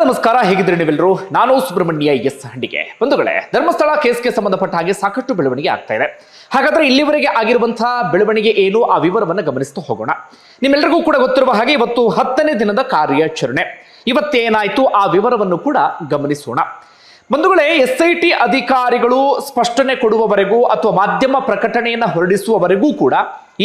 ನಮಸ್ಕಾರ ಹೇಗಿದ್ರೆ ನೀವೆಲ್ಲರೂ? ನಾನು ಸುಬ್ರಹ್ಮಣ್ಯ ಎಸ್ ಹಂಡಿಗೆ. ಬಂಧುಗಳೇ, ಧರ್ಮಸ್ಥಳ ಕೇಸ್ಗೆ ಸಂಬಂಧಪಟ್ಟ ಹಾಗೆ ಸಾಕಷ್ಟು ಬೆಳವಣಿಗೆ ಆಗ್ತಾ ಇದೆ. ಹಾಗಾದ್ರೆ ಇಲ್ಲಿವರೆಗೆ ಆಗಿರುವಂತಹ ಬೆಳವಣಿಗೆ ಏನು ಆ ವಿವರವನ್ನು ಗಮನಿಸ್ತಾ ಹೋಗೋಣ. ನಿಮ್ಮೆಲ್ಲರಿಗೂ ಕೂಡ ಗೊತ್ತಿರುವ ಹಾಗೆ ಇವತ್ತು ಹತ್ತನೇ ದಿನದ ಕಾರ್ಯಾಚರಣೆ. ಇವತ್ತೇನಾಯ್ತು ಆ ವಿವರವನ್ನು ಕೂಡ ಗಮನಿಸೋಣ. ಬಂಧುಗಳೇ ಎಸ್ ಐ ಟಿ ಅಧಿಕಾರಿಗಳು ಸ್ಪಷ್ಟನೆ ಕೊಡುವವರೆಗೂ ಅಥವಾ ಮಾಧ್ಯಮ ಪ್ರಕಟಣೆಯನ್ನು ಹೊರಡಿಸುವವರೆಗೂ ಕೂಡ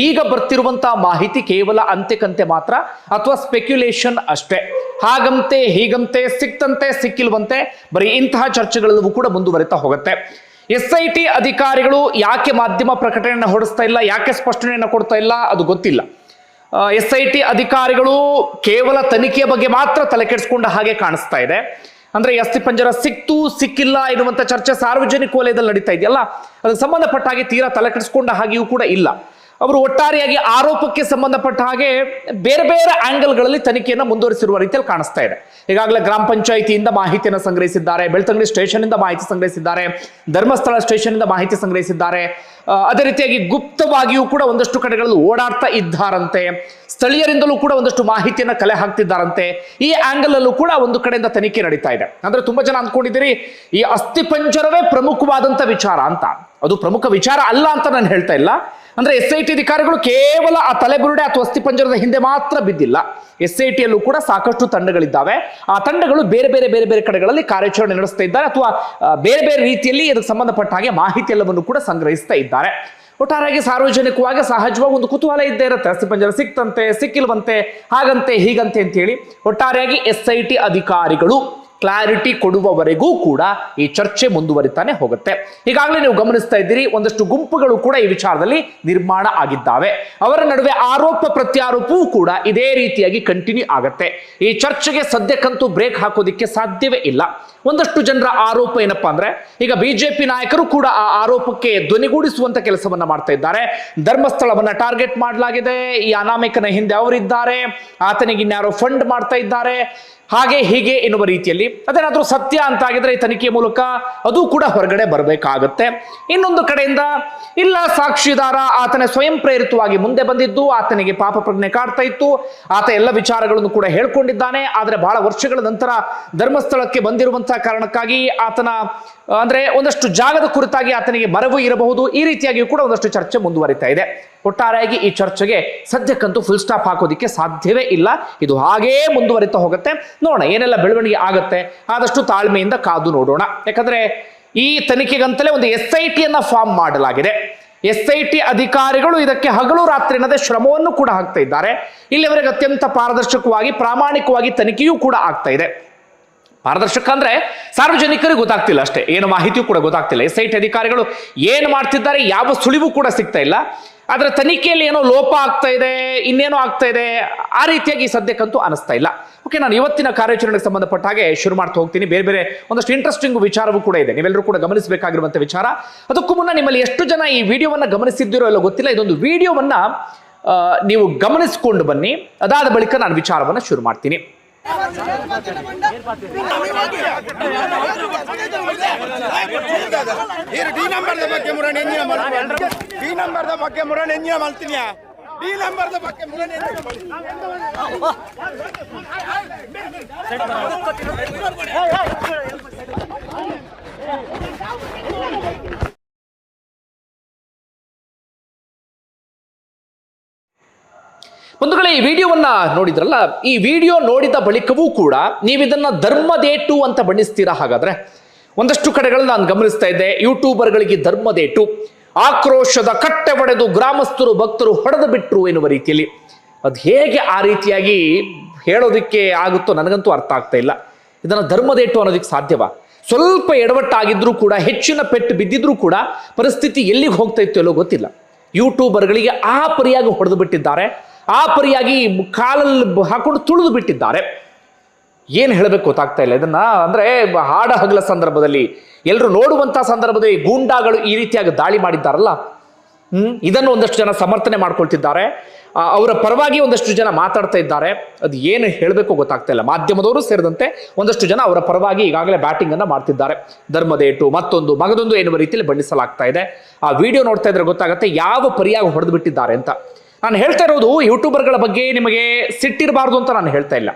ಈಗ ಬರ್ತಿರುವಂತಹ ಮಾಹಿತಿ ಕೇವಲ ಅಂತೆಕಂತೆ ಮಾತ್ರ ಅಥವಾ ಸ್ಪೆಕ್ಯುಲೇಷನ್ ಅಷ್ಟೇ. ಹಾಗಂತೆ, ಹೀಗಂತೆ, ಸಿಕ್ತಂತೆ, ಸಿಕ್ಕಿಲ್ವಂತೆ ಬರೀ ಇಂತಹ ಚರ್ಚೆಗಳೆಲ್ಲವೂ ಕೂಡ ಮುಂದುವರಿತಾ ಹೋಗುತ್ತೆ. ಎಸ್ ಐ ಟಿ ಅಧಿಕಾರಿಗಳು ಯಾಕೆ ಮಾಧ್ಯಮ ಪ್ರಕಟಣೆಯನ್ನು ಹೊರಡಿಸ್ತಾ ಇಲ್ಲ, ಯಾಕೆ ಸ್ಪಷ್ಟನೆಯನ್ನು ಕೊಡ್ತಾ ಇಲ್ಲ, ಅದು ಗೊತ್ತಿಲ್ಲ. ಎಸ್ ಐ ಟಿ ಅಧಿಕಾರಿಗಳು ಕೇವಲ ತನಿಖೆಯ ಬಗ್ಗೆ ಮಾತ್ರ ತಲೆ ಕೆಡಿಸ್ಕೊಂಡ ಹಾಗೆ ಕಾಣಿಸ್ತಾ ಇದೆ. ಅಂದ್ರೆ ಅಸ್ಥಿ ಪಂಜರ ಸಿಕ್ತು ಸಿಕ್ಕಿಲ್ಲ ಎನ್ನುವಂತ ಚರ್ಚೆ ಸಾರ್ವಜನಿಕ ವಲಯದಲ್ಲಿ ನಡೀತಾ ಇದೆಯಲ್ಲ? ಅದಕ್ಕೆ ಸಂಬಂಧಪಟ್ಟ ಹಾಗೆ ತೀರಾ ತಲೆ ಕೆಡಿಸ್ಕೊಂಡ ಹಾಗೆಯೂ ಕೂಡ ಇಲ್ಲ. ಅವರು ಒಟ್ಟಾರೆಯಾಗಿ ಆರೋಪಕ್ಕೆ ಸಂಬಂಧಪಟ್ಟ ಹಾಗೆ ಬೇರೆ ಬೇರೆ ಆಂಗಲ್ಗಳಲ್ಲಿ ತನಿಖೆಯನ್ನು ಮುಂದುವರಿಸಿರುವ ರೀತಿಯಲ್ಲಿ ಕಾಣಿಸ್ತಾ ಇದೆ. ಈಗಾಗಲೇ ಗ್ರಾಮ ಪಂಚಾಯಿತಿಯಿಂದ ಮಾಹಿತಿಯನ್ನು ಸಂಗ್ರಹಿಸಿದ್ದಾರೆ, ಬೆಳ್ತಂಗಡಿ ಸ್ಟೇಷನ್ ಇಂದ ಮಾಹಿತಿ ಸಂಗ್ರಹಿಸಿದ್ದಾರೆ, ಧರ್ಮಸ್ಥಳ ಸ್ಟೇಷನ್ ಇಂದ ಮಾಹಿತಿ ಸಂಗ್ರಹಿಸಿದ್ದಾರೆ. ಅದೇ ರೀತಿಯಾಗಿ ಗುಪ್ತವಾಗಿಯೂ ಕೂಡ ಒಂದಷ್ಟು ಕಡೆಗಳಲ್ಲಿ ಓಡಾಡ್ತಾ ಇದ್ದಾರಂತೆ. ಸ್ಥಳೀಯರಿಂದಲೂ ಕೂಡ ಒಂದಷ್ಟು ಮಾಹಿತಿಯನ್ನು ಕಲೆ ಹಾಕ್ತಿದ್ದಾರಂತೆ. ಈ ಆಂಗಲ್ ಅಲ್ಲೂ ಕೂಡ ಒಂದು ಕಡೆಯಿಂದ ತನಿಖೆ ನಡೀತಾ ಇದೆ. ಅಂದ್ರೆ ತುಂಬಾ ಜನ ಅಂದ್ಕೊಂಡಿದ್ದೀರಿ, ಈ ಅಸ್ಥಿ ಪಂಜರವೇ ಪ್ರಮುಖವಾದಂತ ವಿಚಾರ ಅಂತ. ಅದು ಪ್ರಮುಖ ವಿಚಾರ ಅಲ್ಲ ಅಂತ ನಾನು ಹೇಳ್ತಾ ಇಲ್ಲ. ಅಂದ್ರೆ ಎಸ್ ಐ ಟಿ ಅಧಿಕಾರಿಗಳು ಕೇವಲ ಆ ತಲೆಬುರುಡೆ ಅಥವಾ ಅಸ್ಥಿ ಪಂಜರದ ಹಿಂದೆ ಮಾತ್ರ ಬಿದ್ದಿಲ್ಲ. ಎಸ್ ಐ ಟಿಯಲ್ಲೂ ಕೂಡ ಸಾಕಷ್ಟು ತಂಡಗಳಿದ್ದಾವೆ. ಆ ತಂಡಗಳು ಬೇರೆ ಬೇರೆ ಬೇರೆ ಬೇರೆ ಕಡೆಗಳಲ್ಲಿ ಕಾರ್ಯಾಚರಣೆ ನಡೆಸ್ತಾ ಇದ್ದಾರೆ ಅಥವಾ ಬೇರೆ ಬೇರೆ ರೀತಿಯಲ್ಲಿ ಇದಕ್ಕೆ ಸಂಬಂಧಪಟ್ಟ ಹಾಗೆ ಮಾಹಿತಿ ಎಲ್ಲವನ್ನು ಕೂಡ ಸಂಗ್ರಹಿಸ್ತಾ ಇದ್ದಾರೆ. ಒಟ್ಟಾರೆಯಾಗಿ ಸಾರ್ವಜನಿಕವಾಗಿ ಸಹಜವಾಗಿ ಒಂದು ಕುತೂಹಲ ಇದ್ದೇ ಇರುತ್ತೆ. ಅಸ್ಥಿ ಪಂಜರ ಸಿಕ್ತಂತೆ, ಸಿಕ್ಕಿಲ್ವಂತೆ, ಹಾಗಂತೆ, ಹೀಗಂತೆ ಅಂತ ಹೇಳಿ ಒಟ್ಟಾರೆಯಾಗಿ ಎಸ್ ಐ ಟಿ ಅಧಿಕಾರಿಗಳು ಕ್ಲಾರಿಟಿ ಕೊಡುವವರೆಗೂ ಕೂಡ ಈ ಚರ್ಚೆ ಮುಂದುವರಿತಾನೆ ಹೋಗುತ್ತೆ. ಈಗಾಗಲೇ ನೀವು ಗಮನಿಸ್ತಾ ಇದ್ದೀರಿ, ಒಂದಷ್ಟು ಗುಂಪುಗಳು ಕೂಡ ಈ ವಿಚಾರದಲ್ಲಿ ನಿರ್ಮಾಣ ಆಗಿದ್ದಾವೆ. ಅವರ ನಡುವೆ ಆರೋಪ ಪ್ರತ್ಯಾರೋಪವೂ ಕೂಡ ಇದೇ ರೀತಿಯಾಗಿ ಕಂಟಿನ್ಯೂ ಆಗುತ್ತೆ. ಈ ಚರ್ಚೆಗೆ ಸದ್ಯಕ್ಕಂತೂ ಬ್ರೇಕ್ ಹಾಕೋದಿಕ್ಕೆ ಸಾಧ್ಯವೇ ಇಲ್ಲ. ಒಂದಷ್ಟು ಜನರ ಆರೋಪ ಏನಪ್ಪಾ ಅಂದ್ರೆ, ಈಗ ಬಿಜೆಪಿ ನಾಯಕರು ಕೂಡ ಆ ಆರೋಪಕ್ಕೆ ಧ್ವನಿಗೂಡಿಸುವಂತ ಕೆಲಸವನ್ನ ಮಾಡ್ತಾ ಇದ್ದಾರೆ. ಧರ್ಮಸ್ಥಳವನ್ನ ಟಾರ್ಗೆಟ್ ಮಾಡಲಾಗಿದೆ. ಈ ಅನಾಮಿಕನ ಹಿಂದೆ ಅವರಿದ್ದಾರೆ. ಆತನಿಗೆ ಇನ್ಯಾರೋ ಫಂಡ್ ಮಾಡ್ತಾ ಇದ್ದಾರೆ. ಹಾಗೆ ಹೀಗೆ ಎನ್ನುವ ರೀತಿಯಲ್ಲಿ ಅದೇನಾದರೂ ಸತ್ಯ ಅಂತ ಆಗಿದ್ರೆ ಈ ತನಿಖೆಯ ಮೂಲಕ ಅದು ಕೂಡ ಹೊರಗಡೆ ಬರಬೇಕಾಗುತ್ತೆ. ಇನ್ನೊಂದು ಕಡೆಯಿಂದ, ಇಲ್ಲ ಸಾಕ್ಷಿದಾರ ಆತನ ಸ್ವಯಂ ಪ್ರೇರಿತವಾಗಿ ಮುಂದೆ ಬಂದಿದ್ದು, ಆತನಿಗೆ ಪಾಪ ಪ್ರಜ್ಞೆ ಕಾಡ್ತಾ ಇತ್ತು. ಆತ ಎಲ್ಲ ವಿಚಾರಗಳನ್ನು ಕೂಡ ಹೇಳ್ಕೊಂಡಿದ್ದಾನೆ. ಆದರೆ ಬಹಳ ವರ್ಷಗಳ ನಂತರ ಧರ್ಮಸ್ಥಳಕ್ಕೆ ಬಂದಿರುವಂತಹ ಕಾರಣಕ್ಕಾಗಿ ಆತನ, ಅಂದ್ರೆ ಒಂದಷ್ಟು ಜಾಗದ ಕುರಿತಾಗಿ ಆತನಿಗೆ ಮರವು ಇರಬಹುದು. ಈ ರೀತಿಯಾಗಿಯೂ ಕೂಡ ಒಂದಷ್ಟು ಚರ್ಚೆ ಮುಂದುವರಿತಾ ಇದೆ. ಒಟ್ಟಾರೆಯಾಗಿ ಈ ಚರ್ಚೆಗೆ ಸದ್ಯಕ್ಕಂತೂ ಫುಲ್ ಸ್ಟಾಪ್ ಹಾಕೋದಿಕ್ಕೆ ಸಾಧ್ಯವೇ ಇಲ್ಲ. ಇದು ಹಾಗೇ ಮುಂದುವರಿತಾ ಹೋಗುತ್ತೆ. ನೋಡೋಣ, ಏನೆಲ್ಲ ಬೆಳವಣಿಗೆ ಆಗುತ್ತೆ. ಆದಷ್ಟು ತಾಳ್ಮೆಯಿಂದ ಕಾದು ನೋಡೋಣ. ಯಾಕಂದ್ರೆ ಈ ತನಿಖೆಗಂತಲೇ ಒಂದು ಎಸ್ ಐ ಟಿಯನ್ನು ಫಾರ್ಮ್ ಮಾಡಲಾಗಿದೆ. ಎಸ್ ಐ ಟಿ ಅಧಿಕಾರಿಗಳು ಇದಕ್ಕೆ ಹಗಲು ರಾತ್ರಿ ಅನ್ನದೇ ಶ್ರಮವನ್ನು ಕೂಡ ಹಾಕ್ತಾ ಇದ್ದಾರೆ. ಇಲ್ಲಿವರೆಗೆ ಅತ್ಯಂತ ಪಾರದರ್ಶಕವಾಗಿ, ಪ್ರಾಮಾಣಿಕವಾಗಿ ತನಿಖೆಯೂ ಕೂಡ ಆಗ್ತಾ ಇದೆ. ಪಾರದರ್ಶಕ ಅಂದ್ರೆ ಸಾರ್ವಜನಿಕರಿಗೆ ಗೊತ್ತಾಗ್ತಿಲ್ಲ ಅಷ್ಟೇ. ಏನು ಮಾಹಿತಿಯೂ ಕೂಡ ಗೊತ್ತಾಗ್ತಿಲ್ಲ. ಎಸ್ ಐ ಅಧಿಕಾರಿಗಳು ಏನು ಮಾಡ್ತಿದ್ದಾರೆ, ಯಾವ ಸುಳಿವು ಕೂಡ ಸಿಗ್ತಾ ಇಲ್ಲ. ಆದ್ರೆ ತನಿಖೆಯಲ್ಲಿ ಏನೋ ಲೋಪ ಆಗ್ತಾ ಇದೆ, ಇನ್ನೇನೋ ಆಗ್ತಾ ಇದೆ, ಆ ರೀತಿಯಾಗಿ ಸದ್ಯಕ್ಕಂತೂ ಅನಿಸ್ತಾ ಇಲ್ಲ. ಓಕೆ ನಾನು ಇವತ್ತಿನ ಕಾರ್ಯಾಚರಣೆಗೆ ಸಂಬಂಧಪಟ್ಟ ಹಾಗೆ ಶುರು ಮಾಡ್ತಾ ಹೋಗ್ತೀನಿ. ಬೇರೆ ಬೇರೆ ಒಂದಷ್ಟು ಇಂಟ್ರೆಸ್ಟಿಂಗ್ ವಿಚಾರವೂ ಕೂಡ ಇದೆ. ನೀವೆಲ್ಲರೂ ಕೂಡ ಗಮನಿಸಬೇಕಾಗಿರುವಂಥ ವಿಚಾರ. ಅದಕ್ಕೂ ಮುನ್ನ ನಿಮ್ಮಲ್ಲಿ ಎಷ್ಟು ಜನ ಈ ವಿಡಿಯೋವನ್ನ ಗಮನಿಸಿದ್ದೀರೋ ಇಲ್ಲ ಗೊತ್ತಿಲ್ಲ. ಇದೊಂದು ವಿಡಿಯೋವನ್ನ ನೀವು ಗಮನಿಸಿಕೊಂಡು ಬನ್ನಿ. ಅದಾದ ಬಳಿಕ ನಾನು ವಿಚಾರವನ್ನ ಶುರು ಮಾಡ್ತೀನಿ. ಡಿ ನಂಬರ್ದ ಬಗ್ಗೆ ಮುರಣ ಎಂಜಿನ ಮಾಡ್ತೀನಿ ಡಿ ನಂಬರ್ದ ಬಗ್ಗೆ ಮುರಣ ಎಂಜಿನ ಮಾಡ್ತೀನಿ ಡಿ ನಂಬರ್ದ ಬಗ್ಗೆ ಮುರಣ ಎಂಜಿನ ಮಾಡ್ತೀನಿ ಬಂಧುಗಳೇ ಈ ವಿಡಿಯೋವನ್ನ ನೋಡಿದ್ರಲ್ಲ, ಈ ವಿಡಿಯೋ ನೋಡಿದ ಬಳಿಕವೂ ಕೂಡ ನೀವು ಇದನ್ನ ಧರ್ಮದೇಟು ಅಂತ ಬಣ್ಣಿಸ್ತೀರಾ ಹಾಗಾದ್ರೆ? ಒಂದಷ್ಟು ಕಡೆಗಳು ನಾನು ಗಮನಿಸ್ತಾ ಇದ್ದೆ, ಯೂಟ್ಯೂಬರ್ಗಳಿಗೆ ಧರ್ಮದೇಟು, ಆಕ್ರೋಶದ ಕಟ್ಟೆ ಒಡೆದು ಗ್ರಾಮಸ್ಥರು, ಭಕ್ತರು ಹೊಡೆದು ಬಿಟ್ರು ಎನ್ನುವ ರೀತಿಯಲ್ಲಿ. ಅದು ಹೇಗೆ ಆ ರೀತಿಯಾಗಿ ಹೇಳೋದಕ್ಕೆ ಆಗುತ್ತೋ ನನಗಂತೂ ಅರ್ಥ ಆಗ್ತಾ ಇಲ್ಲ. ಇದನ್ನು ಧರ್ಮದೇಟು ಅನ್ನೋದಕ್ಕೆ ಸಾಧ್ಯವಾ? ಸ್ವಲ್ಪ ಎಡವಟ್ಟಾಗಿದ್ರೂ ಕೂಡ, ಹೆಚ್ಚಿನ ಪೆಟ್ಟು ಬಿದ್ದಿದ್ರೂ ಕೂಡ ಪರಿಸ್ಥಿತಿ ಎಲ್ಲಿಗೆ ಹೋಗ್ತಾ ಇತ್ತು ಎಲ್ಲೋ ಗೊತ್ತಿಲ್ಲ. ಯೂಟ್ಯೂಬರ್ಗಳಿಗೆ ಆ ಪರಿಯಾಗಿ ಹೊಡೆದು ಬಿಟ್ಟಿದ್ದಾರೆ. ಆ ಪರಿಯಾಗಿ ಕಾಲಲ್ಲಿ ಹಾಕೊಂಡು ತುಳಿದು ಬಿಟ್ಟಿದ್ದಾರೆ. ಏನು ಹೇಳಬೇಕು ಗೊತ್ತಾಗ್ತಾ ಇಲ್ಲ. ಇದನ್ನ ಅಂದ್ರೆ ಹಾಡ ಹಗಲ ಸಂದರ್ಭದಲ್ಲಿ ಎಲ್ಲರೂ ನೋಡುವಂತ ಸಂದರ್ಭದಲ್ಲಿ ಗೂಂಡಾಗಳು ಈ ರೀತಿಯಾಗಿ ದಾಳಿ ಮಾಡಿದ್ದಾರಲ್ಲ. ಇದನ್ನು ಒಂದಷ್ಟು ಜನ ಸಮರ್ಥನೆ ಮಾಡ್ಕೊಳ್ತಿದ್ದಾರೆ. ಅವರ ಪರವಾಗಿ ಒಂದಷ್ಟು ಜನ ಮಾತಾಡ್ತಾ ಇದ್ದಾರೆ. ಅದು ಏನು ಹೇಳಬೇಕು ಗೊತ್ತಾಗ್ತಾ ಇಲ್ಲ. ಮಾಧ್ಯಮದವರು ಸೇರಿದಂತೆ ಒಂದಷ್ಟು ಜನ ಅವರ ಪರವಾಗಿ ಈಗಾಗಲೇ ಬ್ಯಾಟಿಂಗ್ ಅನ್ನ ಮಾಡ್ತಿದ್ದಾರೆ. ಧರ್ಮದೇಟು ಮತ್ತೊಂದು ಮಗದೊಂದು ಎನ್ನುವ ರೀತಿಯಲ್ಲಿ ಬಣ್ಣಿಸಲಾಗ್ತಾ ಇದೆ. ಆ ವಿಡಿಯೋ ನೋಡ್ತಾ ಇದ್ರೆ ಗೊತ್ತಾಗುತ್ತೆ ಯಾವ ಪರಿಯಾಗಿ ಹೊಡೆದು ಬಿಟ್ಟಿದ್ದಾರೆ ಅಂತ. ನಾನು ಹೇಳ್ತಾ ಇರೋದು ಯೂಟ್ಯೂಬರ್ಗಳ ಬಗ್ಗೆ ನಿಮಗೆ ಸಿಟ್ಟಿರಬಾರ್ದು ಅಂತ ನಾನು ಹೇಳ್ತಾ ಇಲ್ಲ.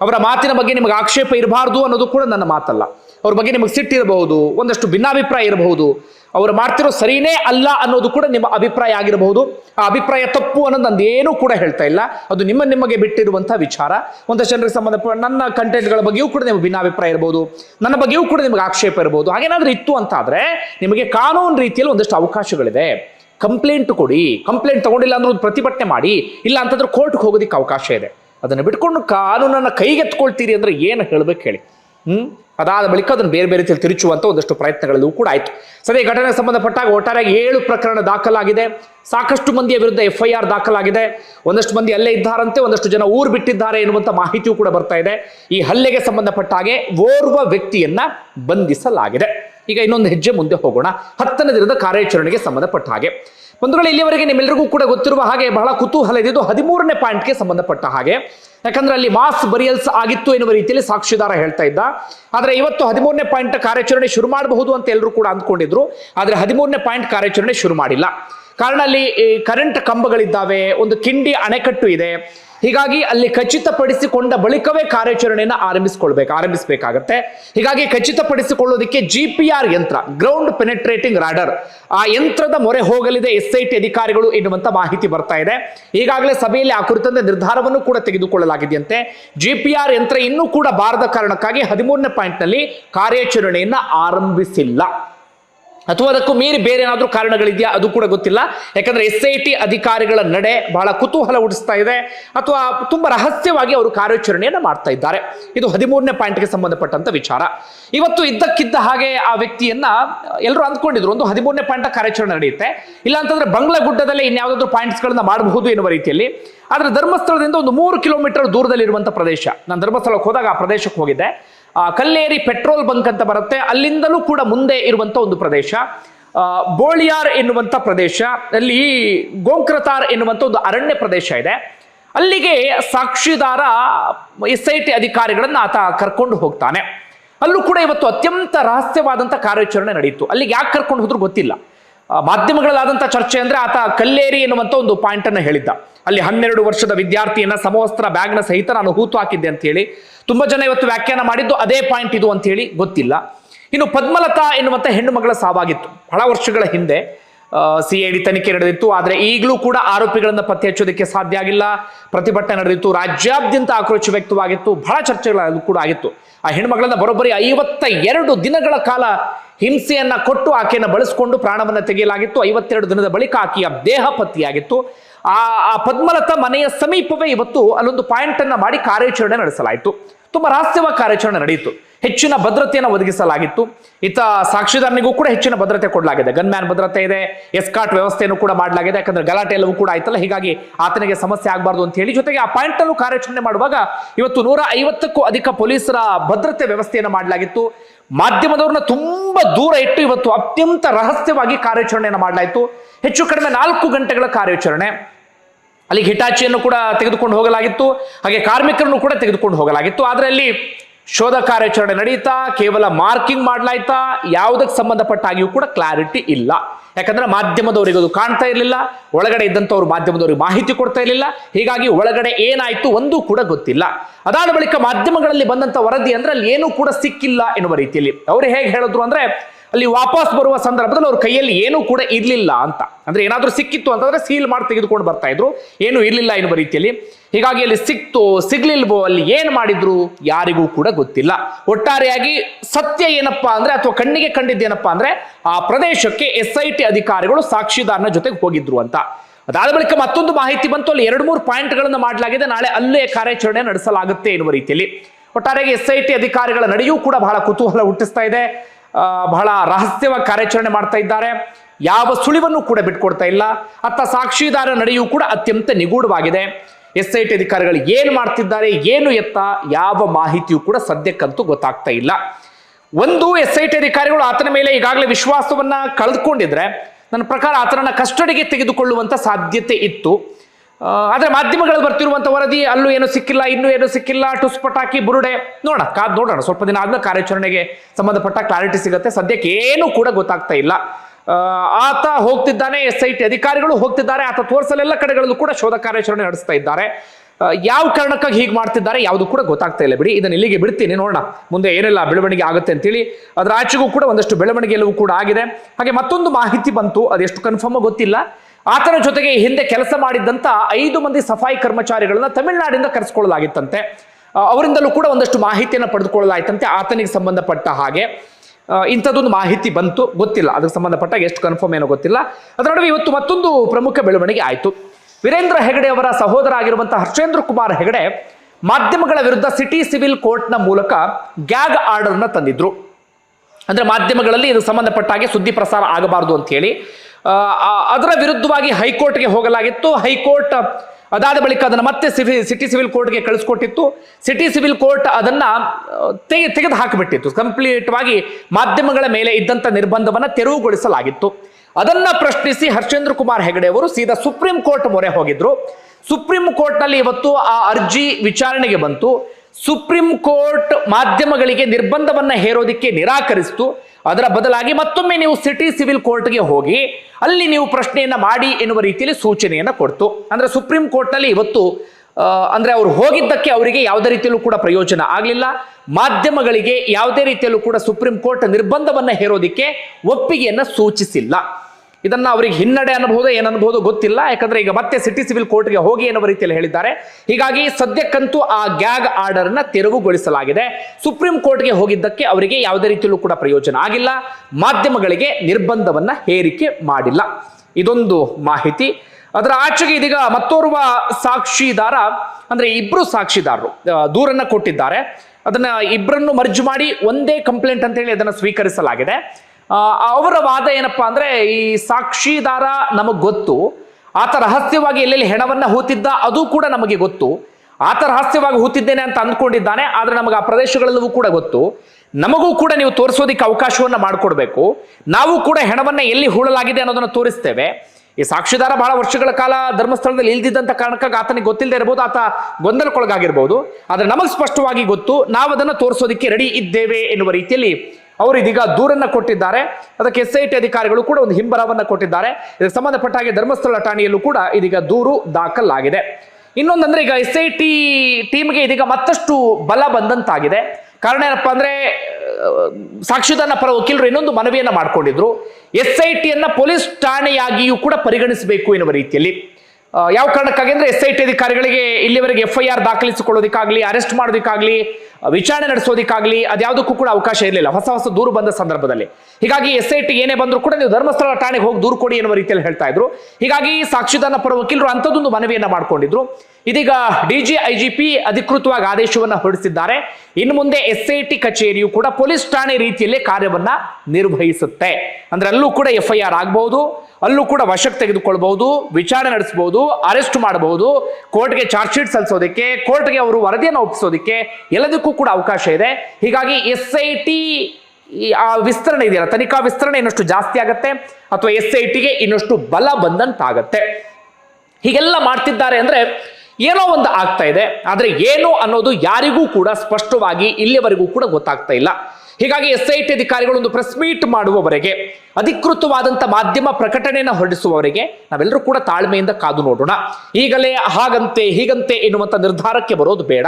ಅವರ ಮಾತಿನ ಬಗ್ಗೆ ನಿಮಗೆ ಆಕ್ಷೇಪ ಇರಬಾರ್ದು ಅನ್ನೋದು ಕೂಡ ನನ್ನ ಮಾತಲ್ಲ. ಅವ್ರ ಬಗ್ಗೆ ನಿಮಗೆ ಸಿಟ್ಟಿರಬಹುದು, ಒಂದಷ್ಟು ಭಿನ್ನಾಭಿಪ್ರಾಯ ಇರಬಹುದು. ಅವರು ಮಾಡ್ತಿರೋ ಸರಿನೇ ಅಲ್ಲ ಅನ್ನೋದು ಕೂಡ ನಿಮ್ಮ ಅಭಿಪ್ರಾಯ ಆಗಿರಬಹುದು. ಆ ಅಭಿಪ್ರಾಯ ತಪ್ಪು ಅನ್ನೋದು ನಂದು ಏನೂ ಕೂಡ ಹೇಳ್ತಾ ಇಲ್ಲ. ಅದು ನಿಮ್ಮ ನಿಮಗೆ ಬಿಟ್ಟಿರುವಂತಹ ವಿಚಾರ. ಒಂದಷ್ಟು ಜನರಿಗೆ ಸಂಬಂಧಪಟ್ಟ ನನ್ನ ಕಂಟೆಂಟ್ಗಳ ಬಗ್ಗೆಯೂ ಕೂಡ ನಿಮಗೆ ಭಿನ್ನಾಭಿಪ್ರಾಯ ಇರಬಹುದು. ನನ್ನ ಬಗ್ಗೆಯೂ ಕೂಡ ನಿಮಗೆ ಆಕ್ಷೇಪ ಇರಬಹುದು. ಹಾಗೇನಾದ್ರೂ ಇತ್ತು ಅಂತ ಆದ್ರೆ ನಿಮಗೆ ಕಾನೂನು ರೀತಿಯಲ್ಲಿ ಒಂದಷ್ಟು ಅವಕಾಶಗಳಿದೆ. ಕಂಪ್ಲೇಂಟ್ ಕೊಡಿ. ಕಂಪ್ಲೇಂಟ್ ತಗೊಂಡಿಲ್ಲ ಅಂದ್ರೆ ಪ್ರತಿಭಟನೆ ಮಾಡಿ. ಇಲ್ಲ ಅಂತಂದ್ರೆ ಕೋರ್ಟ್ಗೆ ಹೋಗೋದಕ್ಕೆ ಅವಕಾಶ ಇದೆ. ಅದನ್ನು ಬಿಟ್ಕೊಂಡು ಕಾನೂನನ್ನು ಕೈಗೆತ್ಕೊಳ್ತೀರಿ ಅಂದ್ರೆ ಏನು ಹೇಳ್ಬೇಕು ಹೇಳಿ. ಹ್ಮ್? ಅದಾದ ಬಳಿಕ ಅದನ್ನು ಬೇರೆ ಬೇರೆ ರೀತಿಯಲ್ಲಿ ತಿರುಚುವಂತ ಒಂದಷ್ಟು ಪ್ರಯತ್ನಗಳಲ್ಲೂ ಕೂಡ ಆಯ್ತು. ಸರಿ ಘಟನೆಗೆ ಸಂಬಂಧಪಟ್ಟಾಗ ಒಟ್ಟಾರೆ ಏಳು ಪ್ರಕರಣ ದಾಖಲಾಗಿದೆ. ಸಾಕಷ್ಟು ಮಂದಿಯ ವಿರುದ್ಧ ಎಫ್ ಐ ಆರ್ ದಾಖಲಾಗಿದೆ. ಒಂದಷ್ಟು ಮಂದಿ ಅಲ್ಲೇ ಇದ್ದಾರಂತೆ, ಒಂದಷ್ಟು ಜನ ಊರು ಬಿಟ್ಟಿದ್ದಾರೆ ಎನ್ನುವಂತ ಮಾಹಿತಿಯೂ ಕೂಡ ಬರ್ತಾ ಇದೆ. ಈ ಹಲ್ಲೆಗೆ ಸಂಬಂಧಪಟ್ಟ ಹಾಗೆ ಓರ್ವ ವ್ಯಕ್ತಿಯನ್ನ ಬಂಧಿಸಲಾಗಿದೆ. ಈಗ ಇನ್ನೊಂದು ಹೆಜ್ಜೆ ಮುಂದೆ ಹೋಗೋಣ. ಹತ್ತನೇ ದಿನದ ಕಾರ್ಯಾಚರಣೆಗೆ ಸಂಬಂಧಪಟ್ಟ ಹಾಗೆ. ಬಂಧುಗಳು ಇಲ್ಲಿವರೆಗೆ ನಿಮ್ಮೆಲ್ಲರಿಗೂ ಕೂಡ ಗೊತ್ತಿರುವ ಹಾಗೆ ಬಹಳ ಕುತೂಹಲ ಇದ್ದು ಹದಿಮೂರನೇ ಪಾಯಿಂಟ್ಗೆ ಸಂಬಂಧಪಟ್ಟ ಹಾಗೆ. ಯಾಕಂದ್ರೆ ಅಲ್ಲಿ ಮಾಸ್ ಬರಿಯಲ್ಸ್ ಆಗಿತ್ತು ಎನ್ನುವ ರೀತಿಯಲ್ಲಿ ಸಾಕ್ಷಿದಾರ ಹೇಳ್ತಾ ಇದ್ದ. ಆದರೆ ಇವತ್ತು ಹದಿಮೂರನೇ ಪಾಯಿಂಟ್ ಕಾರ್ಯಾಚರಣೆ ಶುರು ಮಾಡಬಹುದು ಅಂತ ಎಲ್ಲರೂ ಕೂಡ ಅಂದ್ಕೊಂಡಿದ್ರು. ಆದರೆ ಹದಿಮೂರನೇ ಪಾಯಿಂಟ್ ಕಾರ್ಯಾಚರಣೆ ಶುರು ಮಾಡಿಲ್ಲ. ಕಾರಣ ಅಲ್ಲಿ ಕರೆಂಟ್ ಕಂಬಗಳಿದ್ದಾವೆ, ಒಂದು ಕಿಂಡಿ ಅಣೆಕಟ್ಟು ಇದೆ. ಹೀಗಾಗಿ ಅಲ್ಲಿ ಖಚಿತಪಡಿಸಿಕೊಂಡ ಬಳಿಕವೇ ಕಾರ್ಯಾಚರಣೆಯನ್ನು ಆರಂಭಿಸಿಕೊಳ್ಬೇಕು, ಆರಂಭಿಸಬೇಕಾಗತ್ತೆ. ಹೀಗಾಗಿ ಖಚಿತಪಡಿಸಿಕೊಳ್ಳೋದಕ್ಕೆ ಜಿ ಯಂತ್ರ ಗ್ರೌಂಡ್ ಪೆನೆಟ್ರೇಟಿಂಗ್ ರಾಡರ್ ಆ ಯಂತ್ರದ ಮೊರೆ ಹೋಗಲಿದೆ ಎಸ್ ಐ ಟಿ ಅಧಿಕಾರಿಗಳು ಎನ್ನುವಂತ ಮಾಹಿತಿ ಬರ್ತಾ ಇದೆ. ಈಗಾಗಲೇ ಸಭೆಯಲ್ಲಿ ಆ ಕುರಿತಂತೆ ನಿರ್ಧಾರವನ್ನು ಕೂಡ ತೆಗೆದುಕೊಳ್ಳಲಾಗಿದೆಯಂತೆ. ಜಿ ಪಿ ಆರ್ ಯಂತ್ರ ಇನ್ನೂ ಕೂಡ ಬಾರದ ಕಾರಣಕ್ಕಾಗಿ ಹದಿಮೂರನೇ ಪಾಯಿಂಟ್ನಲ್ಲಿ ಕಾರ್ಯಾಚರಣೆಯನ್ನ ಆರಂಭಿಸಿಲ್ಲ. ಅಥವಾ ಅದಕ್ಕೂ ಮೀರಿ ಬೇರೆ ಏನಾದರೂ ಕಾರಣಗಳಿದೆಯಾ? ಅದು ಕೂಡ ಗೊತ್ತಿಲ್ಲ. ಯಾಕಂದ್ರೆ ಎಸ್ ಐ ಟಿ ಅಧಿಕಾರಿಗಳ ನಡೆ ಬಹಳ ಕುತೂಹಲ ಹುಡಿಸ್ತಾ ಇದೆ. ಅಥವಾ ತುಂಬಾ ರಹಸ್ಯವಾಗಿ ಅವರು ಕಾರ್ಯಾಚರಣೆಯನ್ನು ಮಾಡ್ತಾ ಇದ್ದಾರೆ. ಇದು ಹದಿಮೂರನೇ ಪಾಯಿಂಟ್ಗೆ ಸಂಬಂಧಪಟ್ಟಂತ ವಿಚಾರ. ಇವತ್ತು ಇದ್ದಕ್ಕಿದ್ದ ಹಾಗೆ ಆ ವ್ಯಕ್ತಿಯನ್ನ ಎಲ್ಲರೂ ಅಂದ್ಕೊಂಡಿದ್ರು, ಒಂದು ಹದಿಮೂರನೇ ಪಾಯಿಂಟ್ ಕಾರ್ಯಾಚರಣೆ ನಡೆಯುತ್ತೆ. ಇಲ್ಲ ಅಂತಂದ್ರೆ ಬಂಗ್ಲಾ ಗುಡ್ಡದಲ್ಲೇ ಇನ್ಯಾವುದಾದ್ರೂ ಪಾಯಿಂಟ್ಸ್ಗಳನ್ನ ಮಾಡಬಹುದು ಎನ್ನುವ ರೀತಿಯಲ್ಲಿ. ಆದ್ರೆ ಧರ್ಮಸ್ಥಳದಿಂದ ಒಂದು ಮೂರು ಕಿಲೋಮೀಟರ್ ದೂರದಲ್ಲಿರುವಂತಹ ಪ್ರದೇಶ. ನಾನು ಧರ್ಮಸ್ಥಳಕ್ಕೆ ಹೋದಾಗ ಆ ಪ್ರದೇಶಕ್ಕೆ ಹೋಗಿದ್ದೆ. ಕಲ್ಲೇರಿ ಪೆಟ್ರೋಲ್ ಬಂಕ್ ಅಂತ ಬರುತ್ತೆ. ಅಲ್ಲಿಂದಲೂ ಕೂಡ ಮುಂದೆ ಇರುವಂತ ಒಂದು ಪ್ರದೇಶ. ಬೋಳಿಯಾರ್ ಎನ್ನುವಂಥ ಪ್ರದೇಶ. ಅಲ್ಲಿ ಗೋಂಕ್ರತಾರ್ ಎನ್ನುವಂಥ ಒಂದು ಅರಣ್ಯ ಪ್ರದೇಶ ಇದೆ. ಅಲ್ಲಿಗೆ ಸಾಕ್ಷಿದಾರ ಎಸ್ ಐ ಟಿ ಅಧಿಕಾರಿಗಳನ್ನು ಆತ ಕರ್ಕೊಂಡು ಹೋಗ್ತಾನೆ. ಅಲ್ಲೂ ಕೂಡ ಇವತ್ತು ಅತ್ಯಂತ ರಹಸ್ಯವಾದಂಥ ಕಾರ್ಯಾಚರಣೆ ನಡೆಯಿತು ಅಲ್ಲಿಗೆ ಯಾಕೆ ಕರ್ಕೊಂಡು ಹೋದ್ರು ಗೊತ್ತಿಲ್ಲ. ಆ, ಮಾಧ್ಯಮಗಳಾದಂಥ ಚರ್ಚೆ ಅಂದ್ರೆ ಆತ ಕಲ್ಲೇರಿ ಎನ್ನುವಂಥ ಒಂದು ಪಾಯಿಂಟ್ ಅನ್ನ ಹೇಳಿದ್ದ. ಅಲ್ಲಿ ಹನ್ನೆರಡು ವರ್ಷದ ವಿದ್ಯಾರ್ಥಿಯನ್ನ ಸಮವಸ್ತ್ರ ಬ್ಯಾಗ್ನ ಸಹಿತ ನಾನು ಹೂತು ಹಾಕಿದ್ದೆ ಅಂತ ಹೇಳಿ. ತುಂಬಾ ಜನ ಇವತ್ತು ವ್ಯಾಖ್ಯಾನ ಮಾಡಿದ್ದು ಅದೇ ಪಾಯಿಂಟ್ ಇದು ಅಂತ ಹೇಳಿ ಗೊತ್ತಿಲ್ಲ. ಇನ್ನು ಪದ್ಮಲತಾ ಎನ್ನುವಂಥ ಹೆಣ್ಣು ಮಗಳ ಸಾವಾಗಿತ್ತು. ಬಹಳ ವರ್ಷಗಳ ಹಿಂದೆ ಸಿ ಐ ಡಿ ತನಿಖೆ ನಡೆದಿತ್ತು. ಆದರೆ ಈಗಲೂ ಕೂಡ ಆರೋಪಿಗಳನ್ನು ಪತ್ತೆ ಹಚ್ಚೋದಕ್ಕೆ ಸಾಧ್ಯ ಆಗಿಲ್ಲ. ಪ್ರತಿಭಟನೆ ನಡೆದಿತ್ತು. ರಾಜ್ಯಾದ್ಯಂತ ಆಕ್ರೋಶ ವ್ಯಕ್ತವಾಗಿತ್ತು. ಬಹಳ ಚರ್ಚೆಗಳು ಕೂಡ ಆಗಿತ್ತು. ಆ ಹೆಣ್ಮಗಳನ್ನ ಬರೋಬ್ಬರಿ ಐವತ್ತ ಎರಡು ದಿನಗಳ ಕಾಲ ಹಿಂಸೆಯನ್ನ ಕೊಟ್ಟು ಆಕೆಯನ್ನು ಬಳಸಿಕೊಂಡು ಪ್ರಾಣವನ್ನ ತೆಗೆಯಲಾಗಿತ್ತು. ಐವತ್ತೆರಡು ದಿನದ ಬಳಿಕ ಆಕೆಯ ದೇಹ ಪತ್ತೆಯಾಗಿತ್ತು. ಆ ಆ ಪದ್ಮಲತಾ ಮನೆಯ ಸಮೀಪವೇ ಇವತ್ತು ಅಲ್ಲೊಂದು ಪಾಯಿಂಟ್ ಅನ್ನ ಮಾಡಿ ಕಾರ್ಯಾಚರಣೆ ನಡೆಸಲಾಯಿತು. ತುಂಬಾ ರಹಸ್ಯವಾಗಿ ಕಾರ್ಯಾಚರಣೆ ನಡೆಯಿತು. ಹೆಚ್ಚಿನ ಭದ್ರತೆಯನ್ನು ಒದಗಿಸಲಾಗಿತ್ತು. ಇತ ಸಾಕ್ಷಿದಾರನಿಗೂ ಕೂಡ ಹೆಚ್ಚಿನ ಭದ್ರತೆ ಕೊಡಲಾಗಿದೆ. ಗನ್ಮ್ಯಾನ್ ಭದ್ರತೆ ಇದೆ, ಎಸ್ಕಾಟ್ ವ್ಯವಸ್ಥೆಯನ್ನು ಕೂಡ ಮಾಡಲಾಗಿದೆ. ಯಾಕಂದ್ರೆ ಗಲಾಟೆ ಎಲ್ಲವೂ ಕೂಡ ಆಯ್ತಲ್ಲ, ಹೀಗಾಗಿ ಆತನಿಗೆ ಸಮಸ್ಯೆ ಆಗಬಾರ್ದು ಅಂತ ಹೇಳಿ, ಜೊತೆಗೆ ಆ ಪಾಯಿಂಟ್ ಅನ್ನು ಕಾರ್ಯಾಚರಣೆ ಮಾಡುವಾಗ ಇವತ್ತು ನೂರ ಐವತ್ತಕ್ಕೂ ಅಧಿಕ ಪೊಲೀಸರ ಭದ್ರತೆ ವ್ಯವಸ್ಥೆಯನ್ನು ಮಾಡಲಾಗಿತ್ತು. ಮಾಧ್ಯಮದವ್ರನ್ನ ತುಂಬಾ ದೂರ ಇಟ್ಟು ಇವತ್ತು ಅತ್ಯಂತ ರಹಸ್ಯವಾಗಿ ಕಾರ್ಯಾಚರಣೆಯನ್ನು ಮಾಡಲಾಯಿತು. ಹೆಚ್ಚು ಕಡಿಮೆ ನಾಲ್ಕು ಗಂಟೆಗಳ ಕಾರ್ಯಾಚರಣೆ. ಅಲ್ಲಿಗೆ ಹಿಟಾಚಿಯನ್ನು ಕೂಡ ತೆಗೆದುಕೊಂಡು ಹೋಗಲಾಗಿತ್ತು. ಹಾಗೆ ಕಾರ್ಮಿಕರನ್ನು ಕೂಡ ತೆಗೆದುಕೊಂಡು ಹೋಗಲಾಗಿತ್ತು. ಆದರೆ ಅಲ್ಲಿ ಶೋಧ ಕಾರ್ಯಾಚರಣೆ ನಡೀತಾ, ಕೇವಲ ಮಾರ್ಕಿಂಗ್ ಮಾಡ್ಲಾಯ್ತಾ, ಯಾವುದಕ್ಕೆ ಸಂಬಂಧಪಟ್ಟ ಹಾಗೆಯೂ ಕೂಡ ಕ್ಲಾರಿಟಿ ಇಲ್ಲ. ಯಾಕಂದ್ರೆ ಮಾಧ್ಯಮದವರಿಗೆ ಅದು ಕಾಣ್ತಾ ಇರಲಿಲ್ಲ, ಒಳಗಡೆ ಇದ್ದಂಥವ್ರು ಮಾಧ್ಯಮದವರಿಗೆ ಮಾಹಿತಿ ಕೊಡ್ತಾ ಇರಲಿಲ್ಲ, ಹೀಗಾಗಿ ಒಳಗಡೆ ಏನಾಯ್ತು ಒಂದು ಕೂಡ ಗೊತ್ತಿಲ್ಲ. ಅದಾದ ಬಳಿಕ ಮಾಧ್ಯಮಗಳಲ್ಲಿ ಬಂದಂತ ವರದಿ ಅಂದ್ರೆ ಅಲ್ಲಿ ಏನೂ ಕೂಡ ಸಿಕ್ಕಿಲ್ಲ ಎನ್ನುವ ರೀತಿಯಲ್ಲಿ. ಅವ್ರು ಹೇಗೆ ಹೇಳಿದ್ರು ಅಂದ್ರೆ ಅಲ್ಲಿ ವಾಪಸ್ ಬರುವ ಸಂದರ್ಭದಲ್ಲಿ ಅವ್ರ ಕೈಯಲ್ಲಿ ಏನೂ ಕೂಡ ಇರಲಿಲ್ಲ ಅಂತ. ಅಂದ್ರೆ ಏನಾದರೂ ಸಿಕ್ಕಿತ್ತು ಅಂತಂದ್ರೆ ಸೀಲ್ ಮಾಡಿ ತೆಗೆದುಕೊಂಡು ಬರ್ತಾ ಇದ್ರು. ಏನು ಇರಲಿಲ್ಲ ಎನ್ನುವ ರೀತಿಯಲ್ಲಿ ಹೀಗಾಗಿ ಅಲ್ಲಿ ಸಿಕ್ತು, ಸಿಗ್ಲಿಲ್ವೋ, ಅಲ್ಲಿ ಏನ್ ಮಾಡಿದ್ರು ಯಾರಿಗೂ ಕೂಡ ಗೊತ್ತಿಲ್ಲ. ಒಟ್ಟಾರೆಯಾಗಿ ಸತ್ಯ ಏನಪ್ಪಾ ಅಂದ್ರೆ ಅಥವಾ ಕಣ್ಣಿಗೆ ಕಂಡಿದ್ದೇನಪ್ಪಾ ಅಂದ್ರೆ ಆ ಪ್ರದೇಶಕ್ಕೆ ಎಸ್ ಐ ಟಿ ಅಧಿಕಾರಿಗಳು ಸಾಕ್ಷಿದಾರನ ಜೊತೆಗೆ ಹೋಗಿದ್ರು ಅಂತ. ಅದಾದ ಬಳಿಕ ಮತ್ತೊಂದು ಮಾಹಿತಿ ಬಂತು. ಅಲ್ಲಿ ಎರಡು ಮೂರು ಪಾಯಿಂಟ್ಗಳನ್ನು ಮಾಡಲಾಗಿದೆ. ನಾಳೆ ಅಲ್ಲೇ ಕಾರ್ಯಾಚರಣೆ ನಡೆಸಲಾಗುತ್ತೆ ಎನ್ನುವ ರೀತಿಯಲ್ಲಿ. ಒಟ್ಟಾರೆಯಾಗಿ ಎಸ್ ಐ ಟಿ ಅಧಿಕಾರಿಗಳ ನಡೆಯೂ ಕೂಡ ಬಹಳ ಕುತೂಹಲ ಹುಟ್ಟಿಸ್ತಾ ಇದೆ. ಬಹಳ ರಹಸ್ಯವಾಗಿ ಕಾರ್ಯಾಚರಣೆ ಮಾಡ್ತಾ ಇದ್ದಾರೆ. ಯಾವ ಸುಳಿವನ್ನು ಕೂಡ ಬಿಟ್ಕೊಡ್ತಾ ಇಲ್ಲ. ಅತ್ತ ಸಾಕ್ಷಿದಾರ ನಡೆಯೂ ಕೂಡ ಅತ್ಯಂತ ನಿಗೂಢವಾಗಿದೆ. ಎಸ್ ಐ ಟಿ ಅಧಿಕಾರಿಗಳು ಏನು ಮಾಡ್ತಿದ್ದಾರೆ, ಏನು ಎತ್ತ, ಯಾವ ಮಾಹಿತಿಯೂ ಕೂಡ ಸದ್ಯಕ್ಕಂತೂ ಗೊತ್ತಾಗ್ತಾ ಇಲ್ಲ. ಒಂದು ಎಸ್ ಐ ಟಿ ಅಧಿಕಾರಿಗಳು ಆತನ ಮೇಲೆ ಈಗಾಗಲೇ ವಿಶ್ವಾಸವನ್ನ ಕಳೆದುಕೊಂಡಿದ್ರೆ ನನ್ನ ಪ್ರಕಾರ ಆತನನ್ನ ಕಸ್ಟಡಿಗೆ ತೆಗೆದುಕೊಳ್ಳುವಂತ ಸಾಧ್ಯತೆ ಇತ್ತು. ಆದ್ರೆ ಮಾಧ್ಯಮಗಳಲ್ಲಿ ಬರ್ತಿರುವಂತ ವರದಿ ಅಲ್ಲೂ ಏನೂ ಸಿಕ್ಕಿಲ್ಲ, ಇನ್ನೂ ಏನೂ ಸಿಕ್ಕಿಲ್ಲ, ಟುಸ್ ಪಟಾಕಿ ಬುರುಡೆ. ನೋಡೋಣ, ಕಾದ್ ನೋಡೋಣ. ಸ್ವಲ್ಪ ದಿನ ಆದ್ಮೇಲೆ ಕಾರ್ಯಾಚರಣೆಗೆ ಸಂಬಂಧಪಟ್ಟ ಕ್ಲಾರಿಟಿ ಸಿಗುತ್ತೆ. ಸದ್ಯಕ್ಕೆ ಏನು ಕೂಡ ಗೊತ್ತಾಗ್ತಾ ಇಲ್ಲ. ಆತ ಹೋಗ್ತಿದ್ದಾನೆ ಎಸ್ ಐ ಟಿ ಅಧಿಕಾರಿಗಳು ಹೋಗ್ತಿದ್ದಾರೆ. ಆತ ತೋರಿಸಲೆಲ್ಲ ಕಡೆಗಳಲ್ಲೂ ಕೂಡ ಶೋಧ ಕಾರ್ಯಾಚರಣೆ ನಡೆಸ್ತಾ ಇದ್ದಾರೆ. ಯಾವ ಕಾರಣಕ್ಕಾಗಿ ಹೀಗೆ ಮಾಡ್ತಿದ್ದಾರೆ ಯಾವುದು ಕೂಡ ಗೊತ್ತಾಗ್ತಾ ಇಲ್ಲ. ಬಿಡಿ, ಇದನ್ನು ಇಲ್ಲಿಗೆ ಬಿಡ್ತೀನಿ, ನೋಡೋಣ. ಮುಂದೆ ಏನೆಲ್ಲ ಬೆಳವಣಿಗೆ ಆಗುತ್ತೆ ಅಂತೇಳಿ ಅದರ ಆಚೆಗೂ ಕೂಡ ಒಂದಷ್ಟು ಬೆಳವಣಿಗೆ ಎಲ್ಲವೂ ಕೂಡ ಆಗಿದೆ. ಹಾಗೆ ಮತ್ತೊಂದು ಮಾಹಿತಿ ಬಂತು ಅದೆಷ್ಟು ಕನ್ಫರ್ಮ್ ಗೊತ್ತಿಲ್ಲ. ಆತನ ಜೊತೆಗೆ ಹಿಂದೆ ಕೆಲಸ ಮಾಡಿದ್ದಂತ ಐದು ಮಂದಿ ಸಫಾಯಿ ಕರ್ಮಚಾರಿಗಳನ್ನ ತಮಿಳುನಾಡಿಂದ ಕರೆಸ್ಕೊಳ್ಳಲಾಗಿತ್ತಂತೆ. ಅವರಿಂದಲೂ ಕೂಡ ಒಂದಷ್ಟು ಮಾಹಿತಿಯನ್ನು ಪಡೆದುಕೊಳ್ಳಲಾಯಿತಂತೆ, ಆತನಿಗೆ ಸಂಬಂಧಪಟ್ಟ ಹಾಗೆ. ಇಂಥದ್ದೊಂದು ಮಾಹಿತಿ ಬಂತು, ಗೊತ್ತಿಲ್ಲ. ಅದಕ್ಕೆ ಸಂಬಂಧಪಟ್ಟ ಎಷ್ಟು ಕನ್ಫರ್ಮ್ ಏನೋ ಗೊತ್ತಿಲ್ಲ. ಅದರ ನಡುವೆ ಇವತ್ತು ಮತ್ತೊಂದು ಪ್ರಮುಖ ಬೆಳವಣಿಗೆ ಆಯಿತು. ವೀರೇಂದ್ರ ಹೆಗಡೆ ಅವರ ಸಹೋದರ ಆಗಿರುವಂತಹ ಹರ್ಷೇಂದ್ರ ಕುಮಾರ್ ಹೆಗಡೆ ಮಾಧ್ಯಮಗಳ ವಿರುದ್ಧ ಸಿಟಿ ಸಿವಿಲ್ ಕೋರ್ಟ್ನ ಮೂಲಕ ಗ್ಯಾಗ್ ಆರ್ಡರ್ನ ತಂದಿದ್ರು. ಅಂದ್ರೆ ಮಾಧ್ಯಮಗಳಲ್ಲಿ ಇದು ಸಂಬಂಧಪಟ್ಟ ಹಾಗೆ ಸುದ್ದಿ ಪ್ರಸಾರ ಆಗಬಾರದು ಅಂತ ಹೇಳಿ ಅದರ ವಿರುದ್ಧವಾಗಿ ಹೈಕೋರ್ಟ್ಗೆ ಹೋಗಲಾಗಿತ್ತು. ಹೈಕೋರ್ಟ್ ಅದಾದ ಬಳಿಕ ಅದನ್ನು ಮತ್ತೆ ಸಿವಿ, ಸಿಟಿ ಸಿವಿಲ್ ಕೋರ್ಟ್ಗೆ ಕಳಿಸ್ಕೊಟ್ಟಿತ್ತು. ಸಿಟಿ ಸಿವಿಲ್ ಕೋರ್ಟ್ ಅದನ್ನ ತೆಗೆ, ತೆಗೆದು ಹಾಕಿಬಿಟ್ಟಿತ್ತು. ಕಂಪ್ಲೀಟ್ವಾಗಿ ಮಾಧ್ಯಮಗಳ ಮೇಲೆ ಇದ್ದಂಥ ನಿರ್ಬಂಧವನ್ನು ತೆರವುಗೊಳಿಸಲಾಗಿತ್ತು. ಅದನ್ನ ಪ್ರಶ್ನಿಸಿ ಹರ್ಷೇಂದ್ರ ಕುಮಾರ್ ಹೆಗಡೆ ಅವರು ಸೀದಾ ಸುಪ್ರೀಂ ಕೋರ್ಟ್ ಮೊರೆ ಹೋಗಿದ್ರು. ಸುಪ್ರೀಂ ಕೋರ್ಟ್ನಲ್ಲಿ ಇವತ್ತು ಆ ಅರ್ಜಿ ವಿಚಾರಣೆಗೆ ಬಂತು. ಸುಪ್ರೀಂ ಕೋರ್ಟ್ ಮಾಧ್ಯಮಗಳಿಗೆ ನಿರ್ಬಂಧವನ್ನ ಹೇರೋದಿಕ್ಕೆ ನಿರಾಕರಿಸಿತು. ಅದರ ಬದಲಾಗಿ ಮತ್ತೊಮ್ಮೆ ನೀವು ಸಿಟಿ ಸಿವಿಲ್ ಕೋರ್ಟ್ಗೆ ಹೋಗಿ ಅಲ್ಲಿ ನೀವು ಪ್ರಶ್ನೆಯನ್ನ ಮಾಡಿ ಎನ್ನುವ ರೀತಿಯಲ್ಲಿ ಸೂಚನೆಯನ್ನ ಕೊಡ್ತು. ಅಂದ್ರೆ ಸುಪ್ರೀಂ ಕೋರ್ಟ್ನಲ್ಲಿ ಇವತ್ತು ಅಂದರೆ ಅವರು ಹೋಗಿದ್ದಕ್ಕೆ ಅವರಿಗೆ ಯಾವುದೇ ರೀತಿಯಲ್ಲೂ ಕೂಡ ಪ್ರಯೋಜನ ಆಗಲಿಲ್ಲ. ಮಾಧ್ಯಮಗಳಿಗೆ ಯಾವುದೇ ರೀತಿಯಲ್ಲೂ ಕೂಡ ಸುಪ್ರೀಂ ಕೋರ್ಟ್ ನಿರ್ಬಂಧವನ್ನು ಹೇರೋದಿಕ್ಕೆ ಒಪ್ಪಿಗೆಯನ್ನ ಸೂಚಿಸಿಲ್ಲ. ಇದನ್ನ ಅವರಿಗೆ ಹಿನ್ನಡೆ ಅನ್ನಬಹುದು ಏನನ್ಬಹುದು ಗೊತ್ತಿಲ್ಲ. ಯಾಕಂದ್ರೆ ಈಗ ಮತ್ತೆ ಸಿಟಿ ಸಿವಿಲ್ ಕೋರ್ಟ್ಗೆ ಹೋಗಿ ಎನ್ನುವ ರೀತಿಯಲ್ಲಿ ಹೇಳಿದ್ದಾರೆ. ಹೀಗಾಗಿ ಸದ್ಯಕ್ಕಂತೂ ಆ ಗ್ಯಾಗ್ ಆರ್ಡರ್ನ ತೆರವುಗೊಳಿಸಲಾಗಿದೆ. ಸುಪ್ರೀಂ ಕೋರ್ಟ್ಗೆ ಹೋಗಿದ್ದಕ್ಕೆ ಅವರಿಗೆ ಯಾವುದೇ ರೀತಿಯಲ್ಲೂ ಕೂಡ ಪ್ರಯೋಜನ ಆಗಿಲ್ಲ. ಮಾಧ್ಯಮಗಳಿಗೆ ನಿರ್ಬಂಧವನ್ನ ಹೇರಿಕೆ ಮಾಡಿಲ್ಲ. ಇದೊಂದು ಮಾಹಿತಿ. ಅದರ ಆಚೆಗೆ ಇದೀಗ ಮತ್ತೋರ್ವ ಸಾಕ್ಷಿದಾರ, ಅಂದ್ರೆ ಇಬ್ರು ಸಾಕ್ಷಿದಾರರು ದೂರನ್ನ ಕೊಟ್ಟಿದ್ದಾರೆ. ಅದನ್ನ ಇಬ್ಬರನ್ನು ಮರ್ಜು ಮಾಡಿ ಒಂದೇ ಕಂಪ್ಲೇಂಟ್ ಅಂತ ಹೇಳಿ ಅದನ್ನ ಸ್ವೀಕರಿಸಲಾಗಿದೆ. ಅವರ ವಾದ ಏನಪ್ಪಾ ಅಂದ್ರೆ ಈ ಸಾಕ್ಷಿದಾರ ನಮಗೆ ಗೊತ್ತು. ಆತ ರಹಸ್ಯವಾಗಿ ಎಲ್ಲೆಲ್ಲಿ ಹೆಣವನ್ನ ಹೂತಿದ್ದ ಅದು ಕೂಡ ನಮಗೆ ಗೊತ್ತು. ಆತ ರಹಸ್ಯವಾಗಿ ಹೂತಿದ್ದೇನೆ ಅಂತ ಅಂದ್ಕೊಂಡಿದ್ದಾನೆ, ಆದರೆ ನಮಗೆ ಆ ಪ್ರದೇಶಗಳೆಲ್ಲವೂ ಕೂಡ ಗೊತ್ತು. ನಮಗೂ ಕೂಡ ನೀವು ತೋರಿಸೋದಿಕ್ಕೆ ಅವಕಾಶವನ್ನ ಮಾಡಿಕೊಡ್ಬೇಕು. ನಾವು ಕೂಡ ಹೆಣವನ್ನ ಎಲ್ಲಿ ಹೂಳಲಾಗಿದೆ ಅನ್ನೋದನ್ನ ತೋರಿಸ್ತೇವೆ. ಈ ಸಾಕ್ಷಿದಾರ ಬಹಳ ವರ್ಷಗಳ ಕಾಲ ಧರ್ಮಸ್ಥಳದಲ್ಲಿ ಇಲ್ದಿದ್ದಂತ ಕಾರಣಕ್ಕಾಗಿ ಆತನಿಗೆ ಗೊತ್ತಿಲ್ಲದೆ ಇರಬಹುದು ಆತ ಗೊಂದಲಕ್ಕೊಳಗಾಗಿರ್ಬೋದು. ಆದರೆ ನಮಗೆ ಸ್ಪಷ್ಟವಾಗಿ ಗೊತ್ತು ನಾವು ಅದನ್ನ ತೋರಿಸೋದಿಕ್ಕೆ ರೆಡಿ ಇದ್ದೇವೆ ಎನ್ನುವ ರೀತಿಯಲ್ಲಿ ಅವರು ಇದೀಗ ದೂರನ್ನ ಕೊಟ್ಟಿದ್ದಾರೆ. ಅದಕ್ಕೆ ಎಸ್ ಐ ಟಿ ಅಧಿಕಾರಿಗಳು ಕೂಡ ಒಂದು ಹಿಂಬರವನ್ನ ಕೊಟ್ಟಿದ್ದಾರೆ. ಇದಕ್ಕೆ ಸಂಬಂಧಪಟ್ಟ ಹಾಗೆ ಧರ್ಮಸ್ಥಳ ಠಾಣೆಯಲ್ಲೂ ಕೂಡ ಇದೀಗ ದೂರು ದಾಖಲಾಗಿದೆ. ಇನ್ನೊಂದಂದ್ರೆ ಈಗ ಎಸ್ ಐ ಟಿ ಟೀಮ್ಗೆ ಇದೀಗ ಮತ್ತಷ್ಟು ಬಲ ಬಂದಂತಾಗಿದೆ. ಕಾರಣ ಏನಪ್ಪಾ ಅಂದ್ರೆ ಸಾಕ್ಷಿದಾನ ಪರ ವಕೀಲರು ಇನ್ನೊಂದು ಮನವಿಯನ್ನ ಮಾಡ್ಕೊಂಡಿದ್ರು. ಎಸ್ ಐ ಟಿಯನ್ನ ಪೊಲೀಸ್ ಠಾಣೆಯಾಗಿಯೂ ಕೂಡ ಪರಿಗಣಿಸಬೇಕು ಎನ್ನುವ ರೀತಿಯಲ್ಲಿ. ಯಾವ ಕಾರಣಕ್ಕಾಗಿ ಅಂದ್ರೆ ಎಸ್ ಐ ಟಿ ಅಧಿಕಾರಿಗಳಿಗೆ ಇಲ್ಲಿವರೆಗೆ ಎಫ್ ಐ ಆರ್ ದಾಖಲಿಸಿಕೊಳ್ಳೋದಕ್ಕಾಗಲಿ ಅರೆಸ್ಟ್ ಮಾಡೋದಕ್ಕಾಗ್ಲಿ ವಿಚಾರಣೆ ನಡೆಸೋದಕ್ಕಾಗಲಿ ಅದ್ಯಾವುದಕ್ಕೂ ಕೂಡ ಅವಕಾಶ ಇರಲಿಲ್ಲ. ಹೊಸ ಹೊಸ ದೂರು ಬಂದ ಸಂದರ್ಭದಲ್ಲಿ. ಹೀಗಾಗಿ ಎಸ್ ಐ ಟಿ ಏನೇ ಬಂದರೂ ಕೂಡ ನೀವು ಧರ್ಮಸ್ಥಳ ಠಾಣೆಗೆ ಹೋಗಿ ದೂರು ಕೊಡಿ ಎನ್ನುವ ರೀತಿಯಲ್ಲಿ ಹೇಳ್ತಾ ಇದ್ರು. ಹೀಗಾಗಿ ಸಾಕ್ಷಿದಾನ ಪರ ವಕೀಲರು ಅಂಥದ್ದೊಂದು ಮನವಿಯನ್ನ ಮಾಡ್ಕೊಂಡಿದ್ರು. ಇದೀಗ D G I G P ಅಧಿಕೃತವಾಗಿ ಆದೇಶವನ್ನ ಹೊರಡಿಸಿದ್ದಾರೆ. ಇನ್ನು ಮುಂದೆ ಎಸ್ ಐ ಟಿ ಕಚೇರಿಯು ಕೂಡ ಪೊಲೀಸ್ ಠಾಣೆ ರೀತಿಯಲ್ಲೇ ಕಾರ್ಯವನ್ನ ನಿರ್ವಹಿಸುತ್ತೆ. ಅಂದ್ರೆ ಅಲ್ಲೂ ಕೂಡ ಎಫ್ ಐ ಆರ್ ಆಗಬಹುದು ಅಲ್ಲೂ ಕೂಡ ವಶಕ್ಕೆ ತೆಗೆದುಕೊಳ್ಬಹುದು, ವಿಚಾರಣೆ ನಡೆಸಬಹುದು, ಅರೆಸ್ಟ್ ಮಾಡಬಹುದು, ಕೋರ್ಟ್ಗೆ ಚಾರ್ಜ್ ಶೀಟ್ ಸಲ್ಲಿಸೋದಕ್ಕೆ, ಕೋರ್ಟ್ಗೆ ಅವರು ವರದಿಯನ್ನು ಒಪ್ಪಿಸೋದಕ್ಕೆ ಎಲ್ಲದಕ್ಕೂ ಕೂಡ ಅವಕಾಶ ಇದೆ. ಹೀಗಾಗಿ ಎಸ್ ಐ ಟಿ ಆ ವಿಸ್ತರಣೆ ಇದೆಯಲ್ಲ, ತನಿಖಾ ವಿಸ್ತರಣೆ ಇನ್ನಷ್ಟು ಜಾಸ್ತಿ ಆಗತ್ತೆ, ಅಥವಾ ಎಸ್ ಐ ಟಿಗೆ ಇನ್ನಷ್ಟು ಬಲ ಬಂದಂತಾಗತ್ತೆ. ಹೀಗೆಲ್ಲ ಮಾಡ್ತಿದ್ದಾರೆ ಅಂದ್ರೆ ಏನೋ ಒಂದು ಆಗ್ತಾ ಇದೆ, ಆದರೆ ಏನು ಅನ್ನೋದು ಯಾರಿಗೂ ಕೂಡ ಸ್ಪಷ್ಟವಾಗಿ ಇಲ್ಲಿವರೆಗೂ ಕೂಡ ಗೊತ್ತಾಗ್ತಾ ಇಲ್ಲ. ಹೀಗಾಗಿ ಎಸ್ ಐ ಟಿ ಅಧಿಕಾರಿಗಳು ಒಂದು ಪ್ರೆಸ್ ಮೀಟ್ ಮಾಡುವವರೆಗೆ, ಅಧಿಕೃತವಾದಂತ ಮಾಧ್ಯಮ ಪ್ರಕಟಣೆಯನ್ನು ಹೊರಡಿಸುವವರೆಗೆ ನಾವೆಲ್ಲರೂ ಕೂಡ ತಾಳ್ಮೆಯಿಂದ ಕಾದು ನೋಡೋಣ. ಈಗಲೇ ಹಾಗಂತೆ, ಹೀಗಂತೆ ಎನ್ನುವಂತ ನಿರ್ಧಾರಕ್ಕೆ ಬರೋದು ಬೇಡ.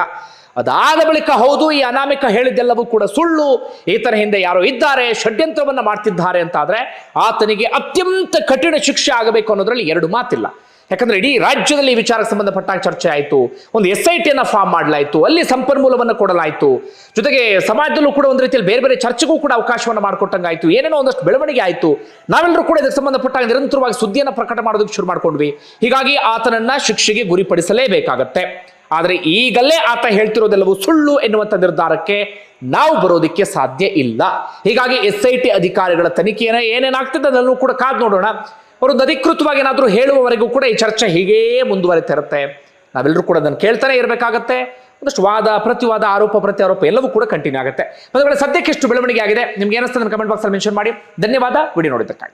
ಅದಾದ ಬಳಿಕ ಹೌದು, ಈ ಅನಾಮಿಕ ಹೇಳಿದ್ದೆಲ್ಲವೂ ಕೂಡ ಸುಳ್ಳು. ಈತನ ಹಿಂದೆ ಯಾರೋ ಇದ್ದಾರೆ, ಷಡ್ಯಂತ್ರವನ್ನ ಮಾಡ್ತಿದ್ದಾರೆ ಅಂತ ಆದ್ರೆ ಆತನಿಗೆ ಅತ್ಯಂತ ಕಠಿಣ ಶಿಕ್ಷೆ ಆಗಬೇಕು ಅನ್ನೋದ್ರಲ್ಲಿ ಎರಡು ಮಾತಿಲ್ಲ. ಯಾಕಂದ್ರೆ ಇಡೀ ರಾಜ್ಯದಲ್ಲಿ ಈ ವಿಚಾರಕ್ಕೆ ಸಂಬಂಧಪಟ್ಟ ಚರ್ಚೆ ಆಯಿತು. ಒಂದು ಎಸ್ ಐ ಟಿಯನ್ನು ಫಾರ್ಮ್ ಮಾಡಲಾಯಿತು. ಅಲ್ಲಿ ಸಂಪನ್ಮೂಲವನ್ನು ಕೊಡಲಾಯಿತು. ಜೊತೆಗೆ ಸಮಾಜದಲ್ಲೂ ಕೂಡ ಒಂದು ರೀತಿಯಲ್ಲಿ ಬೇರೆ ಬೇರೆ ಚರ್ಚೆಗೂ ಕೂಡ ಅವಕಾಶವನ್ನು ಮಾಡಿಕೊಟ್ಟಂಗಾಯ್ತು. ಏನೇನೋ ಒಂದಷ್ಟು ಬೆಳವಣಿಗೆ ಆಯಿತು. ನಾವೆಲ್ಲರೂ ಕೂಡ ಇದಕ್ಕೆ ಸಂಬಂಧಪಟ್ಟಾಗ ನಿರಂತರವಾಗಿ ಸುದ್ದಿಯನ್ನು ಪ್ರಕಟ ಮಾಡೋದಕ್ಕೆ ಶುರು ಮಾಡ್ಕೊಂಡ್ವಿ. ಹೀಗಾಗಿ ಆತನನ್ನ ಶಿಕ್ಷೆಗೆ ಗುರಿಪಡಿಸಲೇಬೇಕಾಗತ್ತೆ. ಆದರೆ ಈಗಲೇ ಆತ ಹೇಳ್ತಿರೋದೆಲ್ಲವೂ ಸುಳ್ಳು ಎನ್ನುವಂಥ ನಿರ್ಧಾರಕ್ಕೆ ನಾವು ಬರೋದಕ್ಕೆ ಸಾಧ್ಯ ಇಲ್ಲ. ಹೀಗಾಗಿ ಎಸ್ ಐ ಟಿ ಅಧಿಕಾರಿಗಳ ತನಿಖೆಯನ್ನು ಏನೇನಾಗ್ತದೆ ಅದನ್ನು ಕೂಡ ಕಾದು ನೋಡೋಣ. ಅವರೊಂದು ಅಧಿಕೃತವಾಗಿ ಏನಾದರೂ ಹೇಳುವವರೆಗೂ ಕೂಡ ಈ ಚರ್ಚೆ ಹೀಗೇ ಮುಂದುವರಿತಿರುತ್ತೆ ನಾವೆಲ್ಲರೂ ಕೂಡ ಅದನ್ನು ಕೇಳ್ತಾನೆ ಇರಬೇಕಾಗತ್ತೆ. ಒಂದಷ್ಟು ವಾದ, ಪ್ರತಿವಾದ, ಆರೋಪ, ಪ್ರತ್ಯಾರೋಪ ಎಲ್ಲವೂ ಕೂಡ ಕಂಟಿನ್ಯೂ ಆಗುತ್ತೆ. ಮೊದಲ ಸದ್ಯಕ್ಕೆ ಎಷ್ಟು ಬೆಳವಣಿಗೆ ಆಗಿದೆ. ನಿಮ್ಗೆ ಏನಿಸ್ತದೆ ಕಮೆಂಟ್ ಬಾಕ್ಸ್ ಅಲ್ಲಿ ಮೆನ್ಷನ್ ಮಾಡಿ. ಧನ್ಯವಾದ. ವಿಡಿಯೋ ನೋಡಿದ್ದಕ್ಕಾಗಿ.